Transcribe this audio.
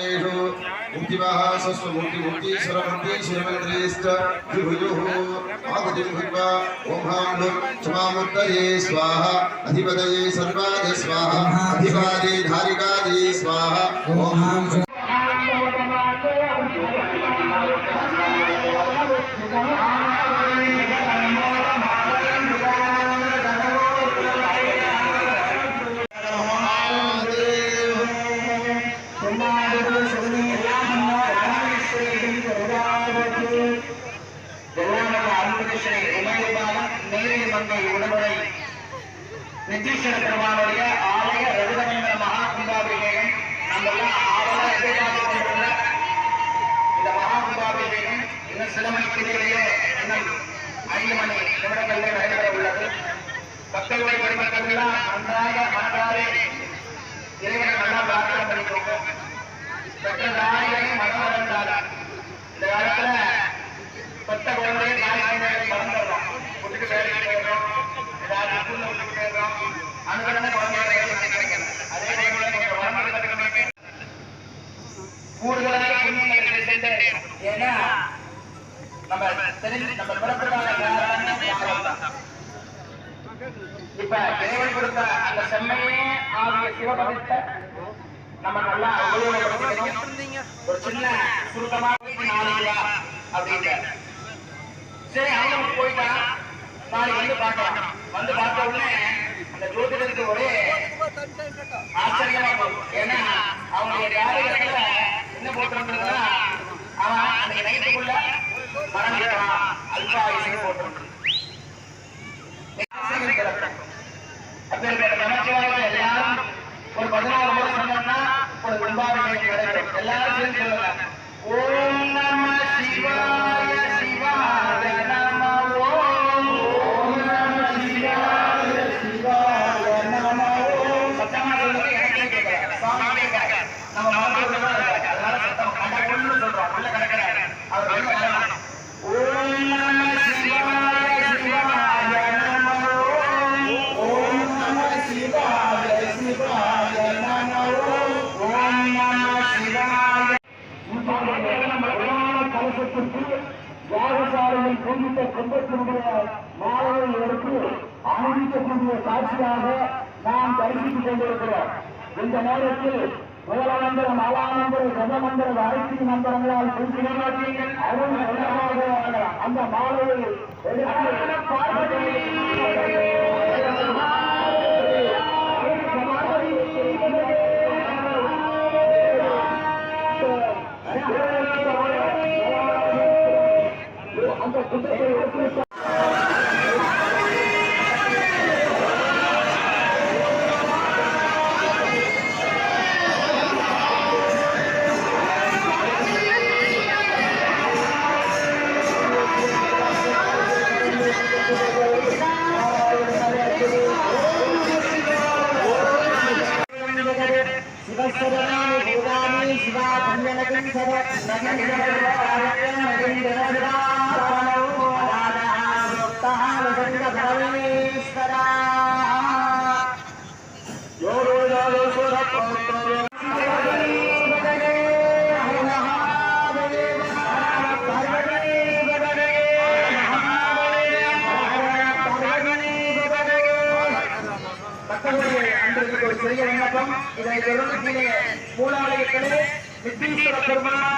मुक्तेषु मुक्तिवाः स्वस्वमुक्ति मुक्तीश्वरमुक्ति श्रीमन्त्रेष्ट विभुयुः आहुतिं भुक्त्वा ॐ हां लुं क्षमामुत्तये स्वाहा अधिपतये सर्वादि स्वाहा अधिपादे धारिकादे स्वाहा ॐ हां நித்தீஸ்வர பெருமானுடைய ஆலய ரகுதமங்கல மகா கும்பாபிஷேகம் நம்மெல்லாம் ஆவலா எதிர்பார்த்து கொண்டுள்ள இந்த மகா கும்பாபிஷேகம் இன்னும் சில மணிக்குள்ளேயே இன்னும் ஐந்து மணி நிமிடங்களிலே நடைபெற உள்ளது. பக்தர்களுடைய பெருமக்கள் எல்லாம் நன்றாக மனதாரே இறைவனை நல்லா பிரார்த்தனை பண்ணிக்கோங்க. பெற்ற இப்ப இறைவன் கொடுத்த அந்த செம்மையே ஆகிய நம்ம நல்லா ஒரு சின்ன சுருக்கமா அப்படின்ற சரி அவனுக்கு போயிட்டான் நாளைக்கு வந்து பார்க்கலாம். வந்து பார்த்த உடனே அந்த ஜோதிடருக்கு ஒரே ஆச்சரியமா போகும். ஏன்னா அவங்களுடைய என்ன போட்டிருந்ததுன்னா और बदलाव கலசத்திற்கு யாகசாலையில் பூஜித்த கும்பத்தினுடைய மாலையை எடுத்து அணிவிக்கக்கூடிய காட்சியாக நாம் தரிசித்துக் கொண்டிருக்கிறோம். இந்த நேரத்தில் முதலமந்திரம் மாலாமந்திர சதமந்திர காயத்ரி மந்திரங்களால் அருள் அந்த மாணவர்கள் शिवा पुण्यनगरी सदा नगरी सदा नगरी सदा சர மக்களுடைய அன்றைக்கு ஒரு சிறிய விண்ணப்பம் இதை தொடர்ந்து கீழே மூலாலயத்திலே நித்தீஸ்வர பெருமான்